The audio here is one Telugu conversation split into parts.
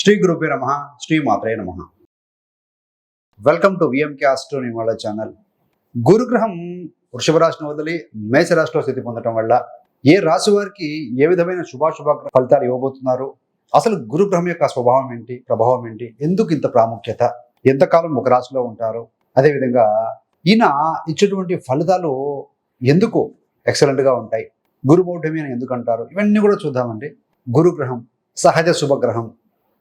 శ్రీ గురుపే నమ శ్రీ మాత్రే నమ. వెల్కమ్ టు విఎంకే ఆస్ట్రోని వాళ్ళ ఛానల్ గురుగ్రహం వృషభ రాశిని వదిలి మేషరాశిలో స్థితి పొందడం వల్ల ఏ రాశి వారికి ఏ విధమైన శుభాశుభ ఫలితాలు ఇవ్వబోతున్నారు? అసలు గురుగ్రహం యొక్క స్వభావం ఏంటి? ప్రభావం ఏంటి? ఎందుకు ఇంత ప్రాముఖ్యత? ఎంతకాలం ఒక రాశిలో ఉంటారు? అదేవిధంగా ఈయన ఇచ్చేటువంటి ఫలితాలు ఎందుకు ఎక్సలెంట్గా ఉంటాయి? గురు మౌఢ్యమి అని ఎందుకు అంటారు? ఇవన్నీ కూడా చూద్దామండి. గురుగ్రహం సహజ శుభగ్రహం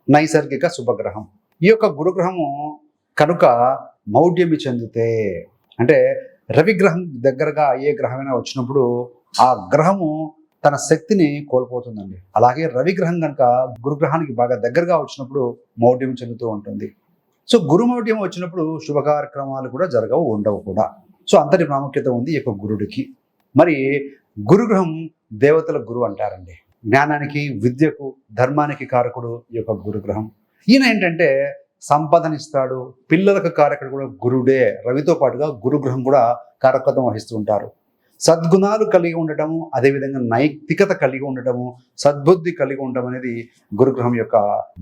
నైసర్గిక శుభగ్రహం. ఈ యొక్క గురుగ్రహము కనుక మౌఢ్యమి చెందితే అంటే రవిగ్రహం దగ్గరగా ఏ గ్రహమైనా వచ్చినప్పుడు ఆ గ్రహము తన శక్తిని కోల్పోతుందండి. అలాగే రవిగ్రహం కనుక గురుగ్రహానికి బాగా దగ్గరగా వచ్చినప్పుడు మౌఢ్యం చెందుతూ ఉంటుంది. సో గురుమౌఢ్యం వచ్చినప్పుడు శుభ కార్యక్రమాలు కూడా జరగవు ఉండవు కూడా. సో అంతటి ప్రాముఖ్యత ఉంది ఈ యొక్క గురుడికి. మరి గురుగ్రహం దేవతల గురువు అంటారండి. జ్ఞానానికి విద్యకు ధర్మానికి కారకుడు ఈ యొక్క గురుగ్రహం. ఈయన ఏంటంటే సంపదనిస్తాడు పిల్లలకు కారకుడు కూడా గురుడే. రవితో పాటుగా గురుగ్రహం కూడా కారకత్వం వహిస్తూ ఉంటారు. సద్గుణాలు కలిగి ఉండటము అదేవిధంగా నైతికత కలిగి ఉండటము సద్బుద్ధి కలిగి ఉండటం అనేది గురుగ్రహం యొక్క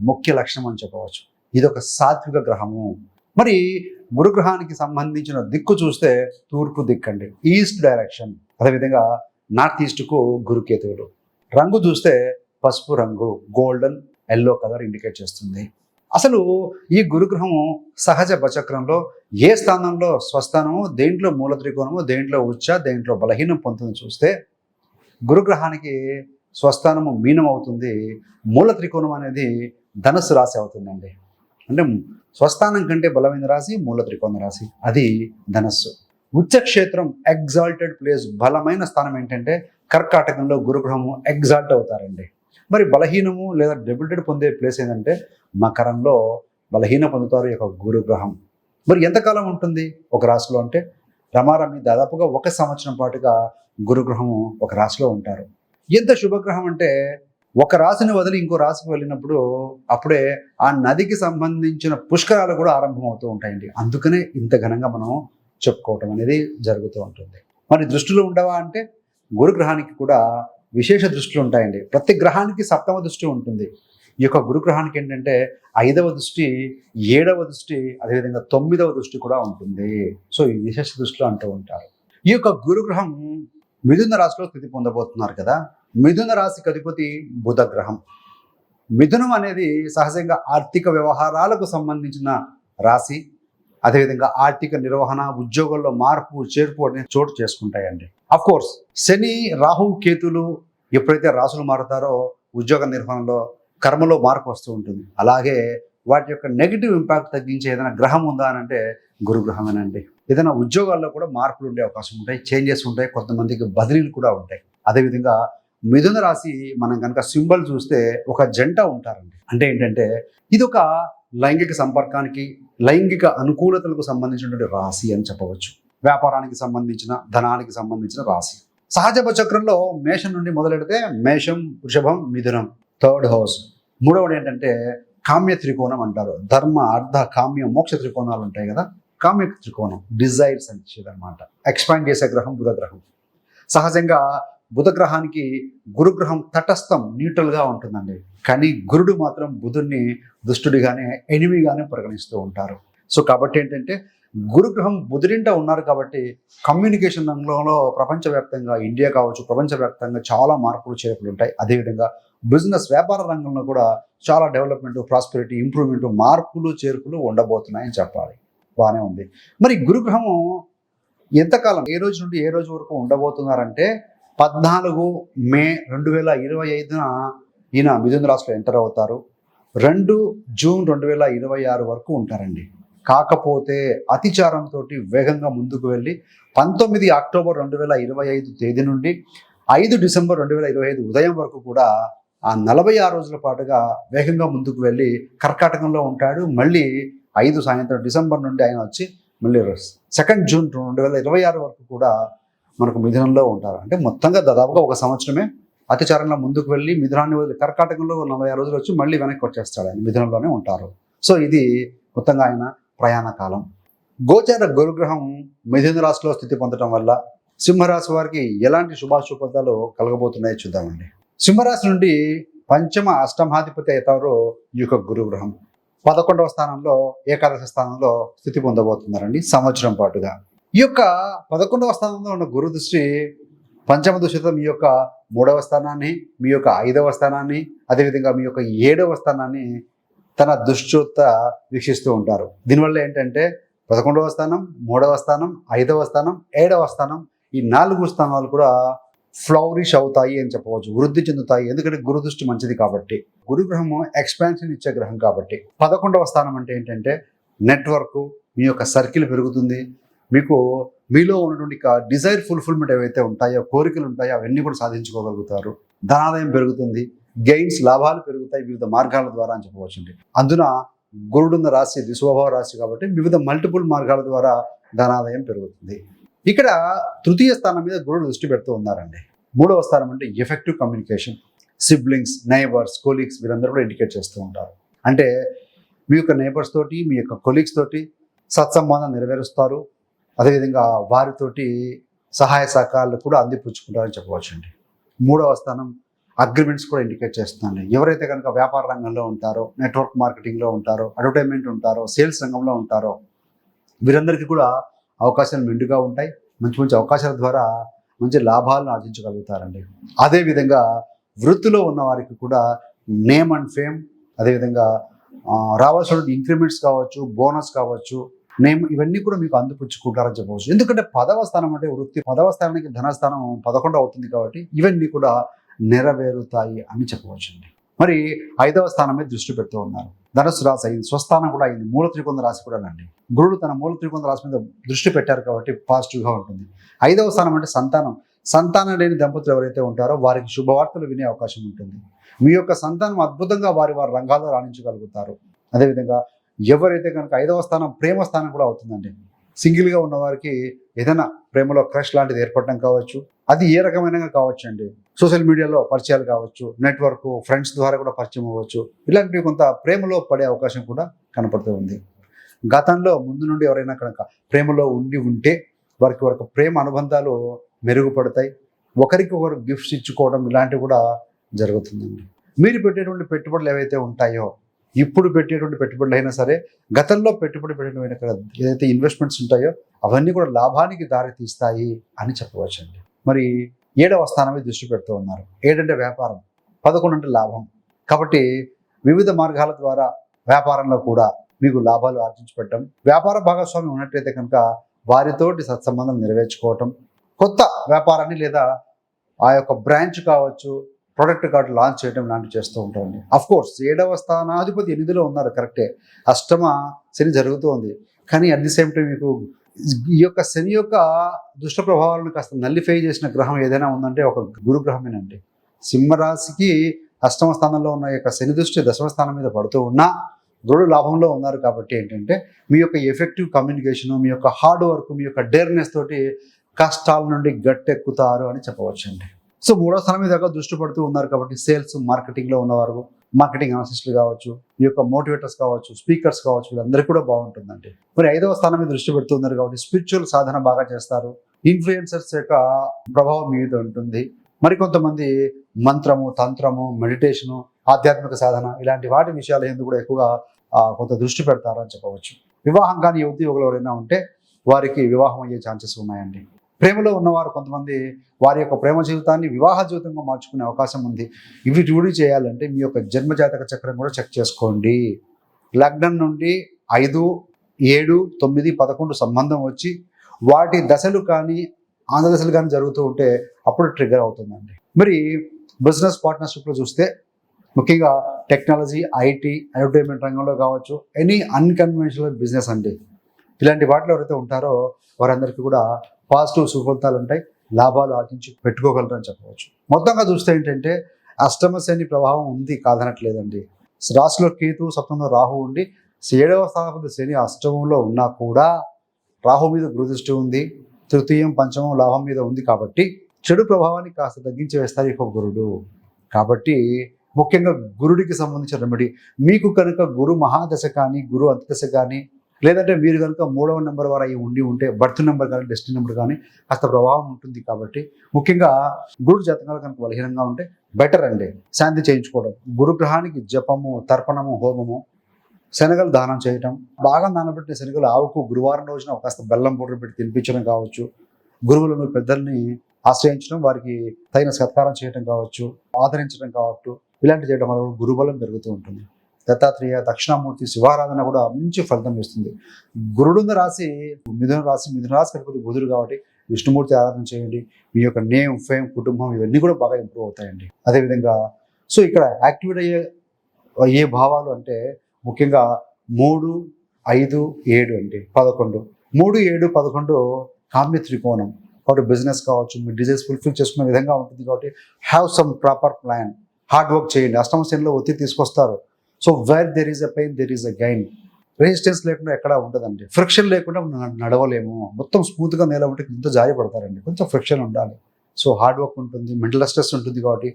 ముఖ్య లక్షణం అని చెప్పవచ్చు. ఇది ఒక సాత్విక గ్రహము. మరి గురుగ్రహానికి సంబంధించిన దిక్కు చూస్తే తూర్పు దిక్కండి ఈస్ట్ డైరెక్షన్. అదేవిధంగా నార్త్ ఈస్ట్కు గురుకేతువుడు. రంగు చూస్తే పసుపు రంగు గోల్డెన్ ఎల్లో కలర్ ఇండికేట్ చేస్తుంది. అసలు ఈ గురుగ్రహము సహజ బచక్రంలో ఏ స్థానంలో స్వస్థానము దేంట్లో మూల త్రికోణము దేంట్లో ఉచ్చ దేంట్లో బలహీనం పొందుతుంది చూస్తే గురుగ్రహానికి స్వస్థానము మీనం అవుతుంది మూల త్రికోణం అనేది ధనస్సు రాశి అవుతుందండి. అంటే స్వస్థానం కంటే బలమైన రాశి మూల త్రికోణ రాశి. అది ధనస్సు. ఉచ్చక్షేత్రం ఎగ్జాల్టెడ్ ప్లేస్ బలమైన స్థానం ఏంటంటే కర్కాటకంలో గురుగ్రహము ఎగ్జాల్ట్ అవుతారండి. మరి బలహీనము లేదా డెబిటెడ్ పొందే ప్లేస్ ఏంటంటే మకరంలో బలహీన పొందుతారు ఈ యొక్క గురుగ్రహం. మరి ఎంతకాలం ఉంటుంది ఒక రాశిలో అంటే? రమారమి దాదాపుగా ఒక సంవత్సరం పాటుగా గురుగ్రహము ఒక రాశిలో ఉంటారు. ఎంత శుభగ్రహం అంటే ఒక రాశిని వదిలి ఇంకో రాశికి వెళ్ళినప్పుడు అప్పుడే ఆ నదికి సంబంధించిన పుష్కరాలు కూడా ఆరంభమవుతూ ఉంటాయండి. అందుకనే ఇంత ఘనంగా మనం చెప్పుకోవటం అనేది జరుగుతూ ఉంటుంది. మరి దృష్టిలో ఉండవా అంటే గురుగ్రహానికి కూడా విశేష దృష్టిలు ఉంటాయండి. ప్రతి గ్రహానికి సప్తమ దృష్టి ఉంటుంది. ఈ యొక్క గురుగ్రహానికి ఏంటంటే ఐదవ దృష్టి ఏడవ దృష్టి అదేవిధంగా తొమ్మిదవ దృష్టి కూడా ఉంటుంది. సో ఈ విశేష దృష్టిలో అంటూ ఉంటారు. ఈ యొక్క గురుగ్రహం మిథున రాశిలో స్థితి పొందబోతున్నారు కదా. మిథున రాశికి అధిపతి బుధ గ్రహం. మిథునం అనేది సహజంగా ఆర్థిక వ్యవహారాలకు సంబంధించిన రాశి. అదేవిధంగా ఆర్థిక నిర్వహణ ఉద్యోగంలో మార్పు చేర్పు అనేది చోటు చేసుకుంటాయండి. అఫ్ కోర్స్ శని రాహు కేతులు ఎప్పుడైతే రాసులు మారుతారో ఉద్యోగ నిర్వహణలో కర్మలో మార్పు వస్తూ ఉంటుంది. అలాగే వాటి యొక్క నెగిటివ్ ఇంపాక్ట్ తగ్గించే ఏదైనా గ్రహం ఉందా అని అంటే గురుగ్రహమేనండి. ఏదైనా ఉద్యోగాల్లో కూడా మార్పులు ఉండే అవకాశం ఉంటాయి చేంజెస్ ఉంటాయి కొంతమందికి బదిలీలు కూడా ఉంటాయి. అదేవిధంగా మిథున రాశి మనం కనుక సింబల్ చూస్తే ఒక జంట ఉంటారండి. అంటే ఏంటంటే ఇది ఒక లైంగిక సంపర్కానికి లైంగిక అనుకూలతలకు సంబంధించినటువంటి రాశి అని చెప్పవచ్చు. వ్యాపారానికి సంబంధించిన ధనానికి సంబంధించిన రాశి. సహజ చక్రంలో మేషం నుండి మొదలెడితే మేషం వృషభం మిథునం థర్డ్ హౌస్. మూడవది ఏంటంటే కామ్య త్రికోణం అంటారు. ధర్మ అర్ధ కామ్య మోక్ష త్రికోణాలు ఉంటాయి కదా. కామ్య త్రికోణం డిజైర్స్ అని అనమాట ఎక్స్పాండ్ చేసే గ్రహం బుధ గ్రహం. సహజంగా బుధ గ్రహానికి గురుగ్రహం తటస్థం న్యూట్రల్గా ఉంటుందండి. కానీ గురుడు మాత్రం బుధుడిని దుష్టుడిగానే ఎనిమిగానే పరిగణిస్తూ ఉంటారు. సో కాబట్టి ఏంటంటే గురుగ్రహం బుధుడింట ఉన్నారు కాబట్టి కమ్యూనికేషన్ రంగంలో ప్రపంచవ్యాప్తంగా ఇండియా కావచ్చు ప్రపంచవ్యాప్తంగా చాలా మార్పులు చేర్పులు ఉంటాయి. అదేవిధంగా బిజినెస్ వ్యాపార రంగంలో కూడా చాలా డెవలప్మెంట్ ప్రాస్పెరిటీ ఇంప్రూవ్మెంట్ మార్పులు చేర్పులు ఉండబోతున్నాయని చెప్పాలి. బాగానే ఉంది. మరి గురుగ్రహము ఎంతకాలం ఏ రోజు నుండి ఏ రోజు వరకు ఉండబోతున్నారంటే పద్నాలుగు మే రెండు వేల ఇరవై ఐదున ఈయన మిథున రాశిలో ఎంటర్ అవుతారు. రెండు జూన్ రెండు వేల ఇరవై ఆరు వరకు ఉంటారండి. కాకపోతే అతిచారంతో వేగంగా ముందుకు వెళ్ళి పంతొమ్మిది అక్టోబర్ రెండు వేల ఇరవై ఐదు తేదీ నుండి ఐదు డిసెంబర్ రెండు వేల ఇరవై ఐదు ఉదయం వరకు కూడా ఆ నలభై ఆరు రోజుల పాటుగా వేగంగా ముందుకు వెళ్ళి కర్కాటకంలో ఉంటాడు. మళ్ళీ ఐదు సాయంత్రం డిసెంబర్ నుండి ఆయన వచ్చి మళ్ళీ సెకండ్ జూన్ రెండు వేల ఇరవై ఆరు వరకు కూడా మనకు మిథునంలో ఉంటారు. అంటే మొత్తంగా దాదాపుగా ఒక సంవత్సరమే అతిచారంలో ముందుకు వెళ్ళి మిథునాన్ని వదిలి కర్కాటకంలో నలభై ఆరు రోజులు వచ్చి మళ్ళీ వెనక్కి వచ్చేస్తాడు ఆయన. మిథునంలోనే ఉంటారు. సో ఇది మొత్తంగా ఆయన ప్రయాణ కాలం. గోచార గురుగ్రహం మిథున రాశిలో స్థితి పొందడం వల్ల సింహరాశి వారికి ఎలాంటి శుభాశుభాలు కలగబోతున్నాయో చూద్దామండి. సింహరాశి నుండి పంచమ అష్టమాధిపతి అవుతారో ఈ యొక్క గురుగ్రహం. పదకొండవ స్థానంలో ఏకాదశ స్థానంలో స్థితి పొందబోతున్నారండి సంవత్సరం పాటుగా. ఈ యొక్క పదకొండవ స్థానంలో ఉన్న గురు దృష్టి పంచమ దృష్టితో మీ యొక్క మూడవ స్థానాన్ని మీ యొక్క ఐదవ స్థానాన్ని అదేవిధంగా మీ యొక్క ఏడవ స్థానాన్ని తన దృష్టితో వీక్షిస్తూ ఉంటారు. దీనివల్ల ఏంటంటే పదకొండవ స్థానం మూడవ స్థానం ఐదవ స్థానం ఏడవ స్థానం ఈ నాలుగు స్థానాలు కూడా ఫ్లౌరిష్ అవుతాయి అని చెప్పవచ్చు వృద్ధి చెందుతాయి. ఎందుకంటే గురు దృష్టి మంచిది కాబట్టి. గురుగ్రహము ఎక్స్పాన్షన్ ఇచ్చే గ్రహం కాబట్టి. పదకొండవ స్థానం అంటే ఏంటంటే నెట్వర్క్ మీ యొక్క సర్కిల్ పెరుగుతుంది. మీకు మీలో ఉన్నటువంటి డిజైర్ ఫుల్ఫిల్మెంట్ ఏవైతే ఉంటాయో కోరికలు ఉంటాయో అవన్నీ కూడా సాధించుకోగలుగుతారు. ధనాదాయం పెరుగుతుంది గెయిన్స్ లాభాలు పెరుగుతాయి వివిధ మార్గాల ద్వారా అని చెప్పవచ్చండి. అందున గురుడున్న రాశి ఇది స్వభావ రాశి కాబట్టి వివిధ మల్టిపుల్ మార్గాల ద్వారా ధనాదాయం పెరుగుతుంది. ఇక్కడ తృతీయ స్థానం మీద గురుడు దృష్టి పెడుతూ ఉన్నారండి. మూడవ స్థానం అంటే effective communication siblings neighbours colleagues వీరందరూ కూడా ఇండికేట్ చేస్తూ ఉంటారు. అంటే మీ యొక్క నైబర్స్ తోటి మీ యొక్క కొలీగ్స్ తోటి సత్సంబంధం నెరవేరుస్తారు. అదేవిధంగా వారితోటి సహాయ సహకారాలు కూడా అందిపుచ్చుకుంటారని చెప్పవచ్చండి. మూడవ స్థానం అగ్రిమెంట్స్ కూడా ఇండికేట్ చేస్తుందండి. ఎవరైతే కనుక వ్యాపార రంగంలో ఉంటారో నెట్వర్క్ మార్కెటింగ్లో ఉంటారో అడ్వర్టైన్మెంట్ ఉంటారో సేల్స్ రంగంలో ఉంటారో వీరందరికీ కూడా అవకాశాలు మెండుగా ఉంటాయి. మంచి మంచి అవకాశాల ద్వారా మంచి లాభాలను ఆర్జించగలుగుతారండి. అదేవిధంగా వృత్తిలో ఉన్న వారికి కూడా నేమ్ అండ్ ఫేమ్ అదేవిధంగా రావాల్సిన ఇంక్రిమెంట్స్ కావచ్చు బోనస్ కావచ్చు నేను ఇవన్నీ కూడా మీకు అందిపుచ్చుకుంటారని చెప్పవచ్చు. ఎందుకంటే పదవ స్థానం అంటే వృత్తి పదవ స్థానానికి ధనస్థానం పదకొండు అవుతుంది కాబట్టి ఇవన్నీ కూడా నెరవేరుతాయి అని చెప్పవచ్చండి. మరి ఐదవ స్థానం మీద దృష్టి పెడుతూ ఉన్నారు. ధనుసు రాశి అయింది. స్వస్థానం కూడా అయింది. మూల త్రికోణ రాశి కూడా అండి గురుడు తన మూల త్రికోణ రాశి మీద దృష్టి పెట్టారు కాబట్టి పాజిటివ్గా ఉంటుంది. ఐదవ స్థానం అంటే సంతానం. సంతానం లేని దంపతులు ఎవరైతే ఉంటారో వారికి శుభవార్తలు వినే అవకాశం ఉంటుంది. మీ యొక్క సంతానం అద్భుతంగా వారి వారి రంగాల్లో రాణించగలుగుతారు. అదేవిధంగా ఎవరైతే కనుక ఐదవ స్థానం ప్రేమ స్థానం కూడా అవుతుందండి. సింగిల్గా ఉన్నవారికి ఏదైనా ప్రేమలో క్రష్ లాంటిది ఏర్పడడం కావచ్చు. అది ఏ రకమైన కావచ్చు అండి సోషల్ మీడియాలో పరిచయాలు కావచ్చు. నెట్వర్క్ ఫ్రెండ్స్ ద్వారా కూడా పరిచయం అవ్వచ్చు. ఇలాంటివి కొంత ప్రేమలో పడే అవకాశం కూడా కనపడుతూ ఉంది. గతంలో ముందు నుండి ఎవరైనా కనుక ప్రేమలో ఉండి ఉంటే వారికి వారికి ప్రేమ అనుబంధాలు మెరుగుపడతాయి. ఒకరికి ఒకరు గిఫ్ట్స్ ఇచ్చుకోవడం ఇలాంటివి కూడా జరుగుతుందండి. మీరు పెట్టేటువంటి పెట్టుబడులు ఏవైతే ఉంటాయో ఇప్పుడు పెట్టేటువంటి పెట్టుబడులు అయినా సరే గతంలో పెట్టుబడి పెట్టిన ఏదైతే ఇన్వెస్ట్మెంట్స్ ఉంటాయో అవన్నీ కూడా లాభానికి దారి తీస్తాయి అని చెప్పవచ్చండి. మరి ఏడవ స్థానమే దృష్టి పెడుతూ ఉన్నారు. ఏడంటే వ్యాపారం పదకొండు అంటే లాభం. కాబట్టి వివిధ మార్గాల ద్వారా వ్యాపారంలో కూడా మీకు లాభాలు ఆర్జించి పెట్టడం వ్యాపార భాగస్వామి ఉన్నట్లయితే కనుక వారితోటి సత్సంబంధం నెరవేర్చుకోవటం కొత్త వ్యాపారాన్ని లేదా ఆ యొక్క బ్రాంచ్ కావచ్చు ప్రొడక్ట్ కార్డు లాంచ్ చేయడం లాంటివి చేస్తూ ఉంటామండి అఫ్ కోర్స్ ఏడవ స్థానాధిపతి ఎనిమిదిలో ఉన్నారు కరెక్టే అష్టమ శని జరుగుతూ ఉంది. కానీ అట్ ది సేమ్ టైం మీకు ఈ యొక్క శని యొక్క దుష్ట ప్రభావాలను కాస్త నల్లిఫై చేసిన గ్రహం ఏదైనా ఉందంటే ఒక గురు గ్రహమేనండి. సింహరాశికి అష్టమ స్థానంలో ఉన్న యొక్క శని దృష్టి దశమ స్థానం మీద పడుతూ ఉన్నా గురుడు లాభంలో ఉన్నారు కాబట్టి ఏంటంటే మీ యొక్క ఎఫెక్టివ్ కమ్యూనికేషను మీ యొక్క హార్డ్ వర్క్ మీ యొక్క డేర్నెస్ తోటి కష్టాల నుండి గట్టెక్కుతారు అని చెప్పవచ్చండి. సో మూడో స్థానం మీద దాకా దృష్టి పడుతూ ఉన్నారు కాబట్టి సేల్స్ మార్కెటింగ్లో ఉన్నవారు మార్కెటింగ్ అనలిస్టులు కావచ్చు ఈ యొక్క మోటివేటర్స్ కావచ్చు స్పీకర్స్ కావచ్చు వీళ్ళందరికీ కూడా బాగుంటుందండి. మరి ఐదవ స్థానం మీద దృష్టి పెడుతున్నారు కాబట్టి స్పిరిచువల్ సాధన బాగా చేస్తారు. ఇన్ఫ్లుయెన్సర్స్ యొక్క ప్రభావం మీద ఉంటుంది. మరికొంతమంది మంత్రము తంత్రము మెడిటేషను ఆధ్యాత్మిక సాధన ఇలాంటి వాటి విషయాలు ఎందుకు కూడా ఎక్కువగా కొంత దృష్టి పెడతారని చెప్పవచ్చు. వివాహం కానీ యువతి యువకులు ఎవరైనా ఉంటే వారికి వివాహం అయ్యే ఛాన్సెస్ ఉన్నాయండి. ప్రేమలో ఉన్నవారు కొంతమంది వారి యొక్క ప్రేమ జీవితాన్ని వివాహ జీవితంగా మార్చుకునే అవకాశం ఉంది. ఇవి చూడి చేయాలంటే మీ యొక్క జన్మజాతక చక్రం కూడా చెక్ చేసుకోండి. లగ్నం నుండి ఐదు ఏడు తొమ్మిది పదకొండు సంబంధం వచ్చి వాటి దశలు కానీ ఆంధ్ర దశలు కానీ జరుగుతూ ఉంటే అప్పుడు ట్రిగ్గర్ అవుతుందండి. మరి బిజినెస్ పార్ట్నర్షిప్లో చూస్తే ముఖ్యంగా టెక్నాలజీ ఐటీ అడ్వర్టైజ్మెంట్ రంగంలో కావచ్చు ఎనీ అన్కన్వెన్షనల్ బిజినెస్ అండి. ఇలాంటి వాటిలో ఎవరైతే ఉంటారో వారందరికీ కూడా పాజిటివ్ సుఫలితాలు ఉంటాయి లాభాలు ఆర్జించి పెట్టుకోగలరు అని చెప్పవచ్చు. మొత్తంగా చూస్తే ఏంటంటే అష్టమ శని ప్రభావం ఉంది కాదనట్లేదండి. రాశిలో కేతు సప్తంలో రాహు ఉండి ఏడవ స్థానంలో శని అష్టమంలో ఉన్నా కూడా రాహు మీద గురుదృష్టి ఉంది తృతీయం పంచమం లాభం మీద ఉంది కాబట్టి చెడు ప్రభావాన్ని కాస్త తగ్గించి వేస్తారు ఈ యొక్క గురుడు. కాబట్టి ముఖ్యంగా గురుడికి సంబంధించిన రెమెడీ మీకు కనుక గురు మహాదశ కానీ గురు అంతదశ కానీ లేదంటే మీరు కనుక మూడవ నెంబర్ వారు అయి ఉండి ఉంటే బర్త్ నెంబర్ కానీ డెస్టినీ నెంబర్ కానీ కాస్త ప్రభావం ఉంటుంది కాబట్టి ముఖ్యంగా గురు జాతకాలు కనుక బలహీనంగా ఉంటే బెటర్ అండి. శాంతి చేయించుకోవడం. గురుగ్రహానికి జపము తర్పణము హోమము శనగలు దానం చేయటం. బాగా నానబెట్టిన శనగలు ఆవుకు గురువారం రోజున కాస్త బెల్లం పౌడర్ పెట్టి తినిపించడం కావచ్చు. గురువులను పెద్దల్ని ఆశ్రయించడం వారికి తగిన సత్కారం చేయడం కావచ్చు ఆదరించడం కావచ్చు. ఇలాంటి చేయడం వల్ల గురుబలం పెరుగుతూ ఉంటుంది. దత్తాత్రేయ దక్షిణామూర్తి శివారాధన కూడా మంచి ఫలితం ఇస్తుంది. గురుడున్న రాశి మిథున రాశి మిథున రాశి కలిపి బుధుడు కాబట్టి విష్ణుమూర్తి ఆరాధన చేయండి. మీ యొక్క నేమ్ ఫేమ్ కుటుంబం ఇవన్నీ కూడా బాగా ఇంప్రూవ్ అవుతాయండి. అదేవిధంగా సో ఇక్కడ యాక్టివేట్ అయ్యే ఏ భావాలు అంటే ముఖ్యంగా మూడు ఐదు ఏడు అండి పదకొండు. మూడు ఏడు పదకొండు కామ్య త్రికోణం. కాబట్టి బిజినెస్ కావచ్చు మీ డిజైన్స్ ఫుల్ఫిల్ చేసుకునే విధంగా ఉంటుంది కాబట్టి have some proper plan. Hard work చేయండి. అష్టమ శ్రేణిలో ఒత్తిడి తీసుకొస్తారు. So where there is a pain there is a gain resistance లేకుండా ఎక్కడ ఉండదండి. ఫ్రిక్షన్ లేకుండా నడవలేము. మొత్తం స్మూత్గా నేల ఉంటే ఇంత జారి పడతారండి కొంచెం ఫ్రిక్షన్ ఉండాలి. సో హార్డ్ వర్క్ ఉంటుంది మెంటల్ స్ట్రెస్ ఉంటుంది కాబట్టి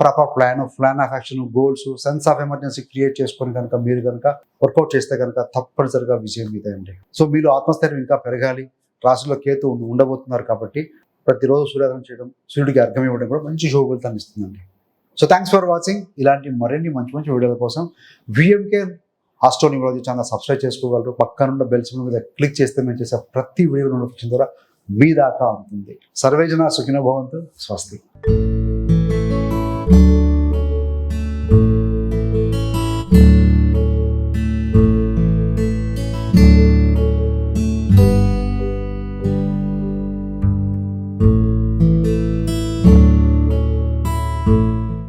proper plan plan of action goals sense of emergency create చేసుకొని కనుక మీరు కనుక వర్కౌట్ చేస్తే కనుక తప్పనిసరిగా విజయం మీదండి అండి. సో మీరు ఆత్మస్థైర్యం ఇంకా పెరగాలి. రాశిలో కేతు ఉండబోతున్నారు కాబట్టి ప్రతిరోజు సూర్యోదయం చేయడం సూర్యుడికి అర్థం ఇవ్వడం కూడా మంచి శుభ ఫలితాన్ని ఇస్తుందండి. సో థ్యాంక్స్ ఫర్ వాచింగ్ ఇలాంటి మరిన్ని మంచి మంచి వీడియోల కోసం విఎంకే ఆస్ట్రోనిమాలజీ ఛానల్ సబ్స్క్రైబ్ చేసుకోగలరు. పక్కనున్న బెల్ సింబల్ మీద క్లిక్ చేస్తే మేము చేసే ప్రతి వీడియో నోటిఫికేషన్ ద్వారా మీ దాకా ఉంటుంది. సర్వేజన సుఖినభవంతు స్వస్తి.